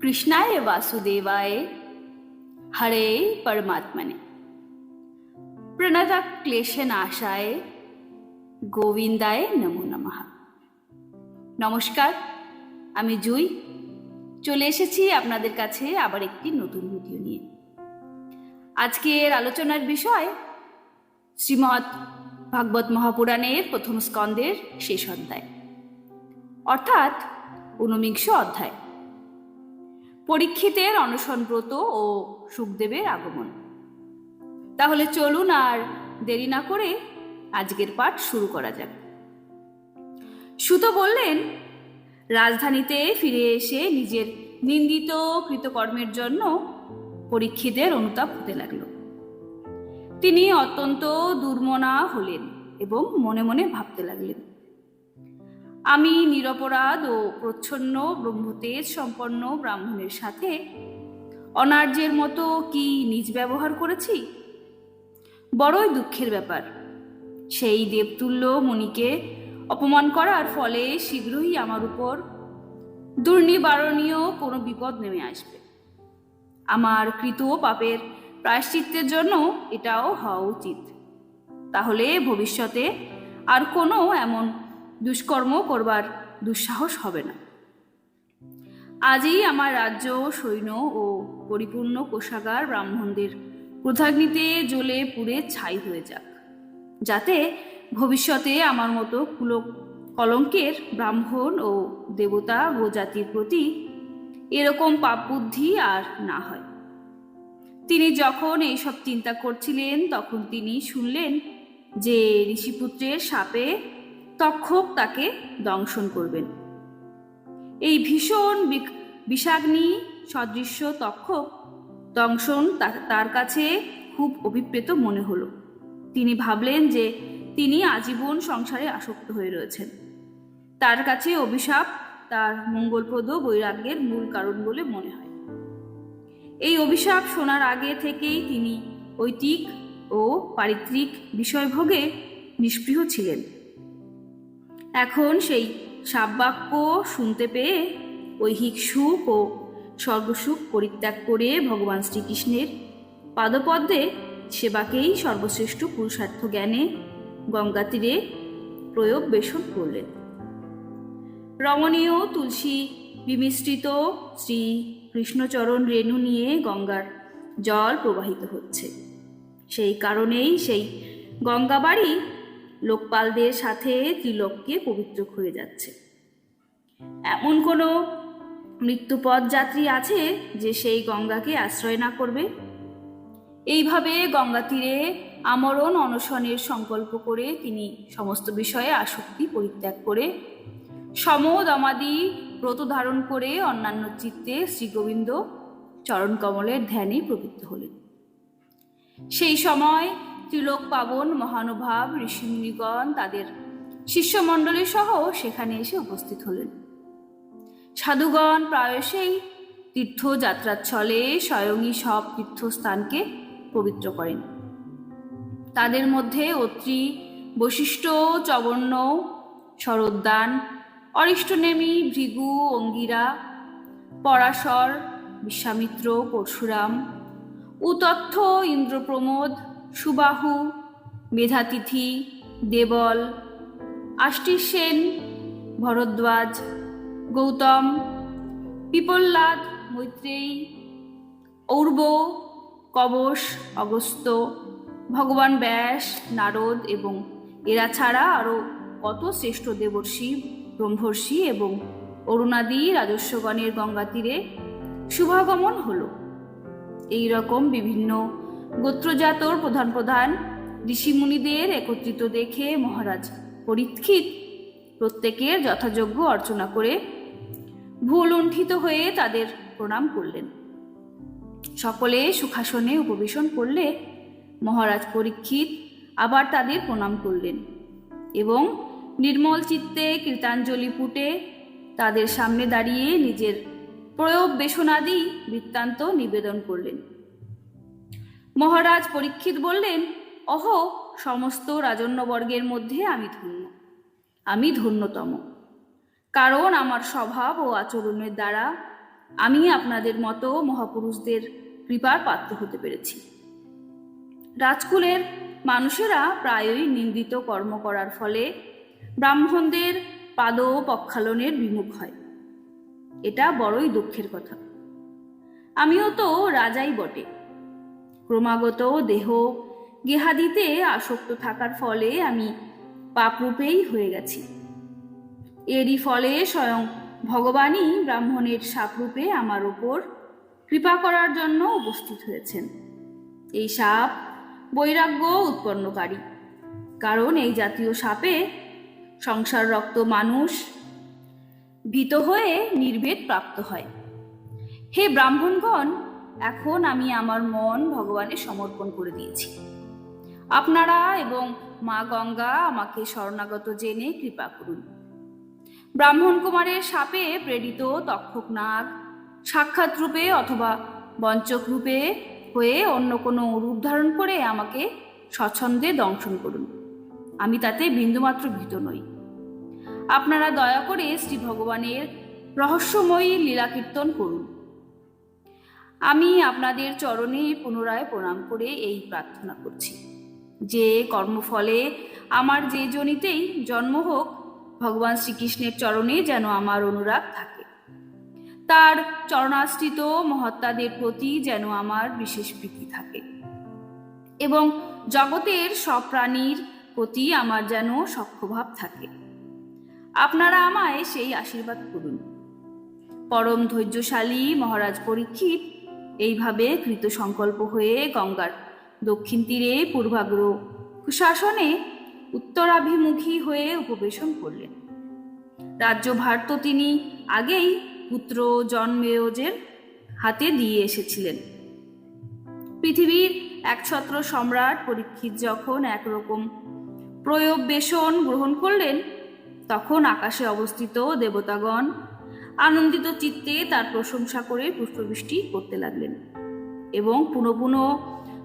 কৃষ্ণায় বাসুদেবায়। হরে পরমাত্মনে। প্রণত ক্লেশনাশায় গোবিন্দায় নমো নমঃ। নমস্কার, আমি জুই। চলে এসেছি আপনাদের কাছে আবার একটি নতুন ভিডিও নিয়ে। আজকের আলোচনার বিষয় শ্রীমৎ ভাগবত মহাপুরাণের প্রথম স্কন্দের শেষ অধ্যায়, অর্থাৎ ঊনবিংশ অধ্যায়। পরীক্ষিতের অনশনব্রত ও সুখদেবের আগমন। তাহলে চলুন আর দেরি না করে আজকের পাঠ শুরু করা যাক। সুতো বললেন, রাজধানীতে ফিরে এসে নিজের নিন্দিত কৃতকর্মের জন্য পরীক্ষিতের অনুতাপ হতে লাগল। তিনি অত্যন্ত দুর্মনা হলেন এবং মনে মনে ভাবতে লাগলেন আমি নিরপরাধ ও প্রচ্ছন্ন, ব্রহ্মতেজ সম্পন্ন ব্রাহ্মণের সাথে অনার্যের মতো কি নিজ ব্যবহার করেছি? বড়ই দুঃখের ব্যাপার। সেই দেবতুল্য মুনিকে অপমান করার ফলে শীঘ্রই আমার উপর দুর্নিবারণীয় কোনো বিপদ নেমে আসবে। আমার কৃত পাপের প্রায়শ্চিত্তের জন্য এটাও হওয়া উচিত। তাহলে ভবিষ্যতে আর কোনো এমন দুষ্কর্ম করবার দুঃসাহস হবে না। আজই আমার রাজ্য, সৈন্য ও পরিপূর্ণ কোষাগার ব্রাহ্মণদের ক্রোধাগ্নিতে জ্বলে পুড়ে ছাই হয়ে যাক, যাতে ভবিষ্যতে আমার মতো কুল কলঙ্কের ব্রাহ্মণ ও দেবতা ও জাতির প্রতি এরকম পাপ বুদ্ধি আর না হয়। তিনি যখন এইসব চিন্তা করছিলেন, তখন তিনি শুনলেন যে ঋষিপুত্রের সাপে তক্ষক তাকে দংশন করবেন। এই ভীষণ বিষাগ্নি সদৃশ্য তক্ষক দংশন তার কাছে খুব অভিপ্রেত মনে হলো। তিনি ভাবলেন যে তিনি আজীবন সংসারে আসক্ত হয়ে রয়েছেন। তার কাছে অভিশাপ তার মঙ্গলপ্রদ বৈরাগ্যের মূল কারণ বলে মনে হয়। এই অভিশাপ শোনার আগে থেকেই তিনি ঐতিক ও পারিত্রিক বিষয়ভোগে নিষ্পৃহ ছিলেন। এখন সেই সাববাক্য শুনতে পেয়ে ঐহিক সুখ ও স্বর্গসুখ পরিত্যাগ করে ভগবান শ্রীকৃষ্ণের পাদপদ্মে সেবাকেই সর্বশ্রেষ্ঠ পুরুষার্থ জ্ঞানে গঙ্গা তীরে প্রয়োগ বেশন করলেন। রমণীয় তুলসী বিমিশ্রিত শ্রী কৃষ্ণচরণ রেণু নিয়ে গঙ্গার জল প্রবাহিত হচ্ছে। সেই কারণেই সেই গঙ্গাবাড়ি লোকপালদের সাথে ত্রিলোককে পবিত্র হয়ে যাচ্ছে। এমন কোনো মৃত্যুপথ যাত্রী আছে যে সেই গঙ্গাকে আশ্রয় না করবে? এইভাবে গঙ্গা তীরে আমরণ অনশনের সংকল্প করে তিনি সমস্ত বিষয়ে আসক্তি পরিত্যাগ করে, সমদমাদি ব্রত ধারণ করে অন্যান্য চিত্তে শ্রীগোবিন্দ চরণকমলের ধ্যানে প্রবৃত্ত হলেন। সেই সময় ত্রিলোক পাবন, মহানুভাব, ঋষিমুনিগণ তাদের শিষ্যমণ্ডলী সহ সেখানে এসে উপস্থিত হলেন। সাধুগণ প্রায়শই তীর্থযাত্রার ছলে স্বয়ংই সব তীর্থস্থানকে পবিত্র করেন। তাদের মধ্যে অত্রি বৈশিষ্ট্য চবর্ণ শরোদ্যান অরিষ্টনেমী, ভৃগু, অঙ্গিরা, পরাশর, বিশ্বামিত্র, পরশুরাম, উতথ্য, ইন্দ্রপ্রমোদ সুবাহু, মেধাতিথি, দেবল আষ্টি সেন, ভরদ্বাজ, গৌতম, পিপল্লাদ, মৈত্রেয়ী, ঔর্ব, কবশ অগস্ত ভগবান ব্যাস, নারদ এবং এরা ছাড়া আরও কত শ্রেষ্ঠ দেবর্ষি, ব্রহ্মর্ষি এবং অরুণাদি রাজস্বগণের গঙ্গা তীরে শুভাগমন হল। এই রকম বিভিন্ন গোত্রজাতর প্রধান প্রধান ঋষিমুনিদের একত্রিত দেখে মহারাজ পরীক্ষিত। প্রত্যেকের যথাযোগ্য অর্চনা করে ভুল লুণ্ঠিত হয়ে তাদের প্রণাম করলেন। সকলে সুখাসনে উপবেশন করলে মহারাজ পরীক্ষিত আবার তাদের প্রণাম করলেন এবং নির্মল চিত্তে কীর্তাঞ্জলি পুটে তাদের সামনে দাঁড়িয়ে নিজের প্রয়োগ বেশনাদি বৃত্তান্ত নিবেদন করলেন। মহারাজ পরীক্ষিত বললেন, অহ, সমস্ত রাজন্যবর্গের মধ্যে আমি ধন্য। আমি ধন্যতম। কারণ আমার স্বভাব ও আচরণের দ্বারা আমি আপনাদের মতো মহাপুরুষদের কৃপার পাত্র হতে পেরেছি। রাজকুলের মানুষেরা প্রায়ই নিন্দিত কর্ম করার ফলে ব্রাহ্মণদের পাদ পক্ষালনের বিমুখ হয়। এটা বড়ই দুঃখের কথা। আমিও তো রাজাই বটে। ক্রমাগত দেহ গেহাদিতে আসক্ত থাকার ফলে আমি পাপরূপেই হয়ে গেছি। এরই ফলে স্বয়ং ভগবানই ব্রাহ্মণের সাপরূপে আমার ওপর কৃপা করার জন্য উপস্থিত হয়েছেন। এই সাপ বৈরাগ্য উৎপন্নকারী। কারণ এই জাতীয় সাপে সংসার রক্ত মানুষ ভীত হয়ে নির্ভেদ প্রাপ্ত হয়। হে ব্রাহ্মণগণ এখন আমি আমার মন ভগবানের সমর্পণ করে দিয়েছি। আপনারা এবং মা গঙ্গা আমাকে শরণাগত জেনে কৃপা করুন। ব্রাহ্মণ কুমারের সাপে প্রেরিত তক্ষক নাগ, সাক্ষাৎ রূপে অথবা বঞ্চক রূপে হয়ে অন্য কোনো রূপ ধারণ করে আমাকে স্বচ্ছন্দে দংশন করুন। আমি তাতে বিন্দুমাত্র ভীত নই। আপনারা দয়া করে শ্রী ভগবানের রহস্যময়ী লীলা কীর্তন করুন। আমি আপনাদের চরণে পুনরায় প্রণাম করে এই প্রার্থনা করছি। যে কর্মফলে আমার যে জনিতেই জন্ম হোক, ভগবান শ্রীকৃষ্ণের চরণে যেন আমার অনুরাগ থাকে। তার চরণাশ্রিত মহাত্মাদের প্রতি যেন আমার বিশেষ প্রীতি থাকে। এবং জগতের সব প্রাণীর প্রতি আমার যেন সক্ষভাব থাকে। আপনারা আমায় সেই আশীর্বাদ করুন। পরম ধৈর্যশালী মহারাজ পরীক্ষিত এইভাবে কৃত সংকল্প হয়ে গঙ্গার দক্ষিণ তীরে পূর্বাগ্র কুশাসনে উত্তরাভিমুখী হয়ে উপবেশন করলেন। রাজ্যভার তো তিনি আগেই পুত্র জন্মেয়জের হাতে দিয়ে এসেছিলেন। পৃথিবীর একছত্র সম্রাট পরীক্ষিত যখন একরকম প্রয়োবেশন গ্রহণ করলেন, তখন আকাশে অবস্থিত দেবতাগণ আনন্দিত চিত্তে তার প্রশংসা করে পুষ্পবৃষ্টি করতে লাগলেন। এবং পুনঃ পুনঃ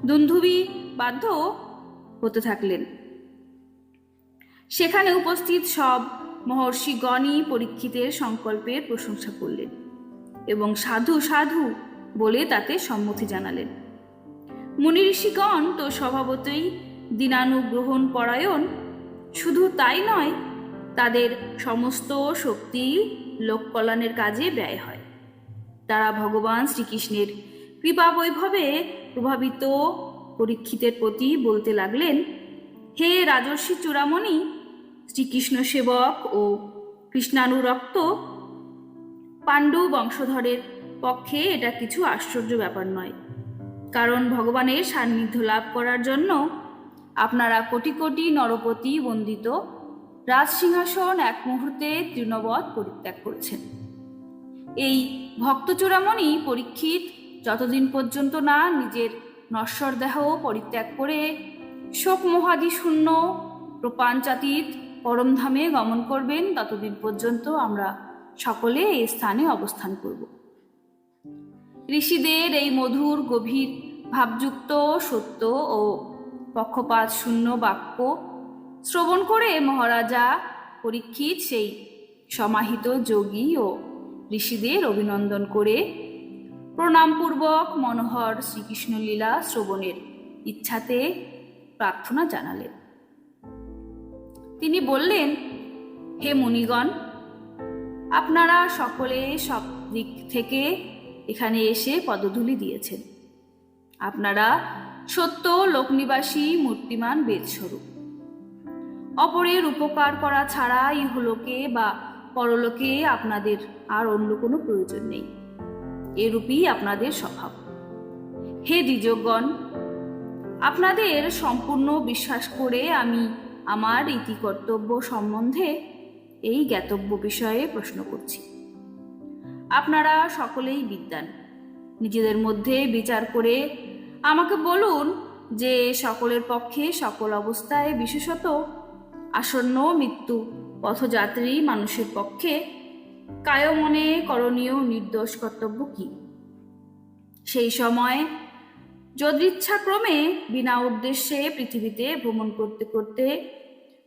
দুন্ধুবি বাধ্য হতে থাকলেন। সেখানে উপস্থিত সব মহর্ষিগণই পরীক্ষিতের সংকল্পের প্রশংসা করলেন এবং সাধু সাধু বলে তাতে সম্মতি জানালেন। মুনি ঋষিগণ তো স্বভাবতই দিনানুগ্রহণ পরায়ণ, শুধু তাই নয়, তাদের সমস্ত শক্তি লোক কল্যাণের কাজে ব্যয় হয়। তারা ভগবান শ্রীকৃষ্ণের কৃপা বৈভবে প্রভাবিত পরীক্ষিতের প্রতি বলতে লাগলেন, হে রাজর্ষি চূড়ামণি, শ্রীকৃষ্ণ সেবক ও কৃষ্ণানুরক্ত পাণ্ডু বংশধরের পক্ষে এটা কিছু আশ্চর্য ব্যাপার নয়। কারণ ভগবানের সান্নিধ্য লাভ করার জন্য আপনারা কোটি কোটি নরপতি বন্দিত রাজসিংহাসন এক মুহূর্তে তৃণবধ পরিত্যাগ করেছেন। এই ভক্ত ভক্তচূড়ামণি পরীক্ষিত, যতদিন পর্যন্ত না নিজের নশ্বর দেহ পরিত্যাগ করে শোক মহাদি শূন্য প্রপাঞ্চাতীত পরমধামে গমন করবেন, ততদিন পর্যন্ত আমরা সকলে এই স্থানে অবস্থান করব। ঋষিদের এই মধুর, গভীর, ভাবযুক্ত, সত্য ও পক্ষপাত শূন্য বাক্য শ্রবণ করে মহারাজা, পরীক্ষিত সেই সমাহিত যোগী ও ঋষিদের অভিনন্দন করে। প্রণামপূর্বক মনোহর শ্রীকৃষ্ণ লীলা শ্রবণের ইচ্ছাতে প্রার্থনা জানালেন। তিনি বললেন, হে মুনিগণ, আপনারা সকলে সব দিক থেকে এখানে এসে পদধূলি দিয়েছেন। আপনারা সত্য লোকনিবাসী মূর্তিমান বেদস্বরূপ। অপরের উপকার করা ছাড়া ইহলোকে বা পরলোকে আপনাদের আর অন্য কোনো প্রয়োজন নেই। এরূপই আপনাদের স্বভাব। হে দ্বিজগণ আপনাদের সম্পূর্ণ বিশ্বাস করে আমি আমার ইতি কর্তব্য সম্বন্ধে এই জ্ঞাতব্য বিষয়ে প্রশ্ন করছি। আপনারা সকলেই বিদ্যান নিজেদের মধ্যে বিচার করে আমাকে বলুন যে সকলের পক্ষে সকল অবস্থায় বিশেষত আসন্ন মৃত্যু। পথযাত্রী মানুষের পক্ষে কায়মনে করণীয় নির্দোষ কর্তব্য কি? সেই সময় যদৃচ্ছাক্রমে বিনা উদ্দেশ্যে পৃথিবীতে ভ্রমণ করতে করতে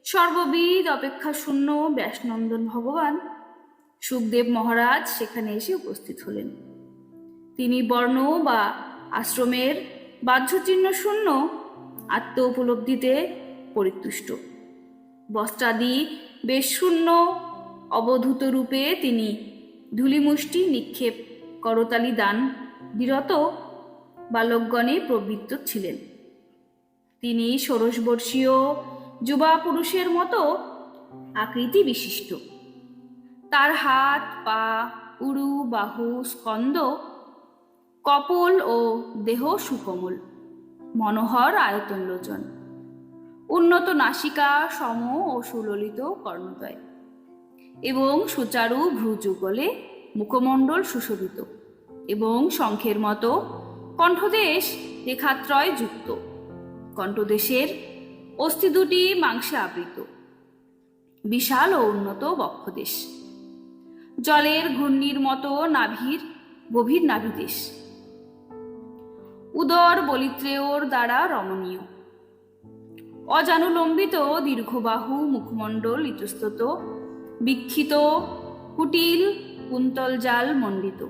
সর্ববিদ অপেক্ষা শূন্য ব্যাসনন্দন ভগবান সুখদেব মহারাজ সেখানে এসে উপস্থিত হলেন। তিনি বর্ণ বা আশ্রমের বাহ্যচিহ্ন শূন্য আত্ম উপলব্ধিতে পরিতুষ্ট। বস্ত্রাদি বেশ শূন্য অবধূত রূপে তিনি ধুলিমুষ্টি নিক্ষেপ করতালি দান বিরত বালকগণে প্রবৃত্ত ছিলেন। তিনি ষোড়শবর্ষীয় যুবা পুরুষের মতো আকৃতি বিশিষ্ট তার হাত, পা, উরু, বাহু, স্কন্দ কপল ও দেহ সুকোমল, মনোহর আয়তন লোচন। উন্নত নাসিকা, সম ও সুললিত কর্ণদয় এবং সুচারু ভ্রুযুগলে মুখমণ্ডল সুশোভিত এবং শঙ্খের মতো কণ্ঠদেশ রেখাত্রয় যুক্ত। কণ্ঠদেশের অস্থি দুটি মাংসে আবৃত। বিশাল ও উন্নত বক্ষদেশ। জলের ঘূর্ণির মতো নাভির গভীর নাভিদেশ। উদর বলিত্রেয়র দ্বারা রমণীয়। অজানুলম্বিত, দীর্ঘবাহু, মুখমণ্ডল, ইতস্তত, বিক্ষিত, কুটিল, কুন্তল জাল মণ্ডিত।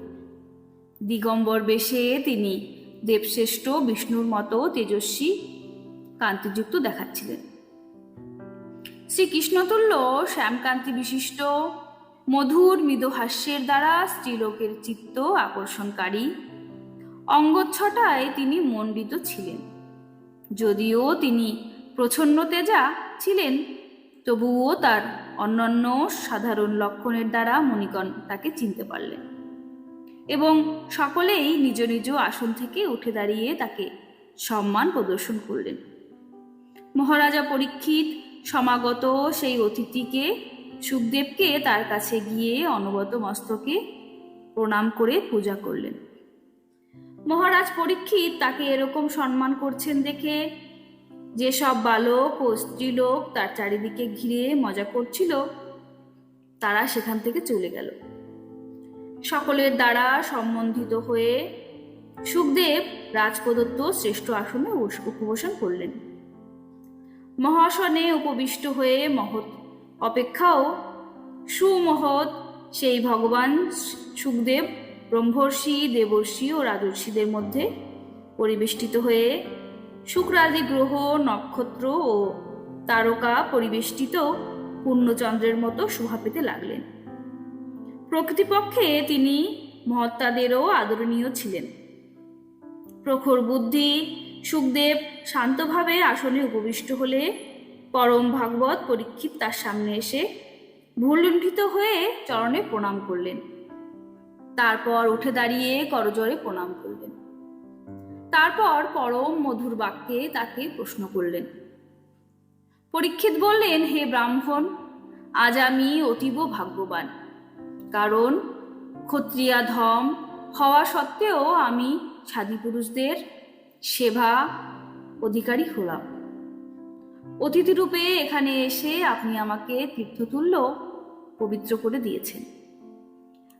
দিগম্বর বেশে তিনি দেবশ্রেষ্ঠ, বিষ্ণুর মতো তেজস্বী কান্তিযুক্ত দেখাচ্ছিলেন। শ্রীকৃষ্ণতুল্য শ্যামকান্তি বিশিষ্ট, মধুর মৃদু হাস্যের দ্বারা স্ত্রীলোকের চিত্ত আকর্ষণকারী, অঙ্গচ্ছটায় তিনি মণ্ডিত ছিলেন। যদিও তিনি প্রচ্ছন্ন তেজা ছিলেন, তবুও তার অন্যান্য সাধারণ লক্ষণের দ্বারা মণিকণ তাকে চিনতে পারলেন এবং সকলেই নিজ নিজ আসন থেকে উঠে দাঁড়িয়ে তাকে সম্মান প্রদর্শন করলেন। মহারাজা পরীক্ষিত সমাগত সেই অতিথিকে সুখদেবকে তার কাছে গিয়ে অনবত মস্তকে প্রণাম করে পূজা করলেন। মহারাজ পরীক্ষিত তাকে এরকম সম্মান করছেন দেখে যেসব বালক ও স্ত্রীলোক তার চারিদিকে ঘিরে মজা করছিল, তারা সেখান থেকে চলে গেল। সকলের দ্বারা সম্বন্ধিত হয়ে সুখদেব রাজপ্রদত্ত শ্রেষ্ঠ আসনে উপবেশন করলেন। মহাসনে উপবিষ্ট হয়ে মহৎ অপেক্ষাও সুমহৎ সেই ভগবান সুখদেব, ব্রহ্মর্ষি, দেবর্ষি ও রাজর্ষিদের মধ্যে পরিবেষ্টিত হয়ে শুক্রাদি গ্রহ নক্ষত্র ও তারকা পরিবেষ্টিত পূর্ণচন্দ্রের মতো শোভা পেতে লাগলেন। প্রকৃতিপক্ষে তিনি মহত্তাদেরও আদরণীয় ছিলেন। প্রখর বুদ্ধি, সুখদেব শান্তভাবে আসনে উপবিষ্ট হলে পরম ভাগবত পরীক্ষিত তার সামনে এসে ভুলুণ্ঠিত হয়ে চরণে প্রণাম করলেন। তারপর উঠে দাঁড়িয়ে করজোরে প্রণাম করলেন। তারপর পরম মধুর বাক্যে তাকে প্রশ্ন করলেন। পরীক্ষিত বললেন, হে ব্রাহ্মণ, আজ আমি অতীব ভাগ্যবান। কারণ ক্ষত্রিয়া ধম হওয়া সত্ত্বেও আমি সাধী পুরুষদের সেবা অধিকারী হলাম। অতিথিরূপে এখানে এসে আপনি আমাকে তীর্থতুল্য পবিত্র করে দিয়েছেন।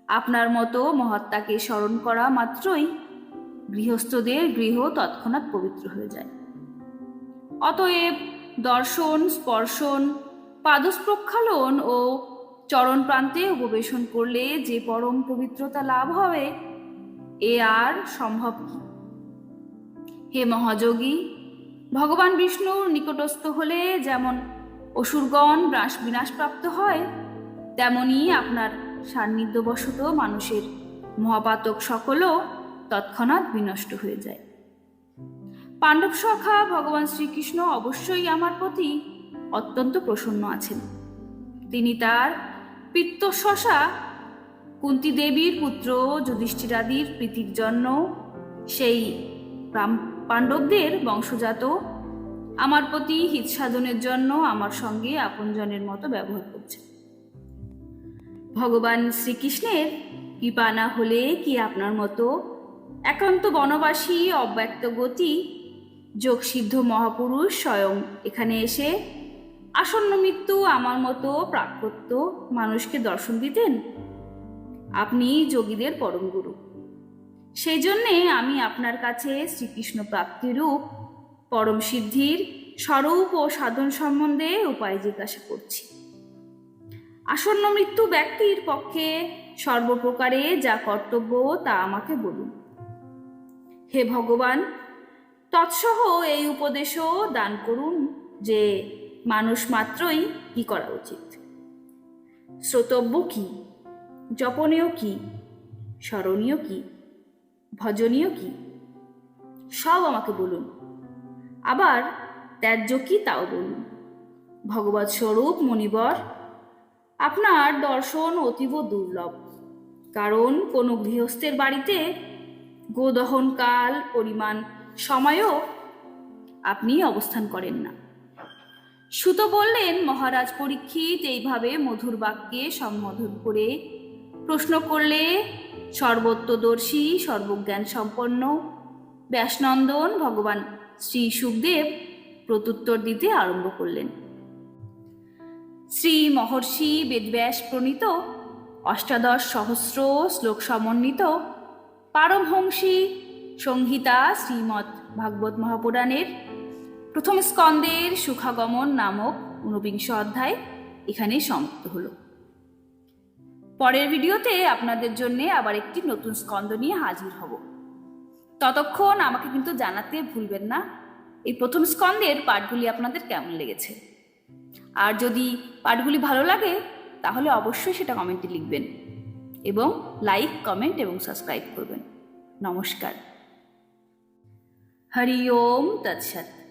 আপনার মতো মহাত্মাকে স্মরণ করা মাত্রই গৃহস্থদের গৃহ তৎক্ষণাৎ পবিত্র হয়ে যায়। অতএব দর্শন, স্পর্শন, পাদস্প্রক্ষালন ও চরণ প্রান্তে উপবেশন করলে যে পরম পবিত্রতা লাভ হবে, এ আর সম্ভব কি? হে মহাযোগী, ভগবান বিষ্ণুর নিকটস্থ হলে যেমন অসুরগণ ব্রাস বিনাশপ্রাপ্ত হয়, তেমনি আপনার সান্নিধ্যবশত মানুষের মহাপাতক সকলও তৎক্ষণাৎ বিনষ্ট হয়ে যায়। পাণ্ডব সখা ভগবান শ্রীকৃষ্ণ অবশ্যই আমার প্রতি অত্যন্ত প্রসন্ন আছেন। তিনি তার পিত্তশশা কুন্তি দেবীর পুত্র যুধিষ্ঠিরাদির প্রীতির জন্য সেই পাণ্ডবদের বংশজাত আমার প্রতি হিত সাধনের জন্য আমার সঙ্গে আপনজনের মতো ব্যবহার করছে ভগবান শ্রীকৃষ্ণের কৃপা না হলে কি আপনার মতো একান্ত বনবাসী, অব্যক্ত গতি যোগসিদ্ধ মহাপুরুষ স্বয়ং এখানে এসে আসন্ন মৃত্যু আমার মতো প্রাকত্য মানুষকে দর্শন দিতেন। আপনি যোগীদের পরম গুরু। সেই জন্যে আমি আপনার কাছে শ্রীকৃষ্ণ প্রাপ্তিরূপ পরম সিদ্ধির স্বরূপ ও সাধন সম্বন্ধে উপায় জিজ্ঞাসা করছি। আসন্ন মৃত্যু ব্যক্তির পক্ষে সর্বপ্রকারে যা কর্তব্য তা আমাকে বলুন। হে ভগবান, তৎসহ এই উপদেশও দান করুন যে মানুষ মাত্রই কি করা উচিত। শ্রোতব্য কি? জপনীয় কি? স্মরণীয় কি? ভজনীয় কি? সব আমাকে বলুন। আবার ত্যায্য কি তাও বলুন। ভগবত স্বরূপ মণিবর, আপনার দর্শন অতীব দুর্লভ। কারণ কোনো গৃহস্থের বাড়িতে গোদহনকাল পরিমাণ সময়ও আপনি অবস্থান করেন না। সুত বললেন, মহারাজ পরীক্ষিত, এইভাবে মধুর বাক্যে সম্বোধন করে প্রশ্ন করলে সর্বত্রদর্শী সর্বজ্ঞান সম্পন্ন ব্যাসনন্দন ভগবান শ্রী সুখদেব প্রত্যুত্তর দিতে আরম্ভ করলেন। শ্রী মহর্ষি বেদব্যাস প্রণীত অষ্টাদশ সহস্র শ্লোক সমন্বিত পারমহংসী সংহিতা শ্রীমৎ ভাগবত মহাপুরাণের প্রথম স্কন্দের সুখাগমন নামক ঊনবিংশ অধ্যায় এখানেই সমাপ্ত হলো। পরের ভিডিওতে আপনাদের জন্য আবার একটি নতুন স্কন্দ নিয়ে হাজির হব। ততক্ষণ আমাকে কিন্তু জানাতে ভুলবেন না, এই প্রথম স্কন্দের পাঠগুলি আপনাদের কেমন লেগেছে? আর যদি পাঠগুলি ভালো লাগে, তাহলে অবশ্যই সেটা কমেন্টে লিখবেন। এবং লাইক কমেন্ট এবং সাবস্ক্রাইব করবেন। নমস্কার। হরি ওম তৎসৎ।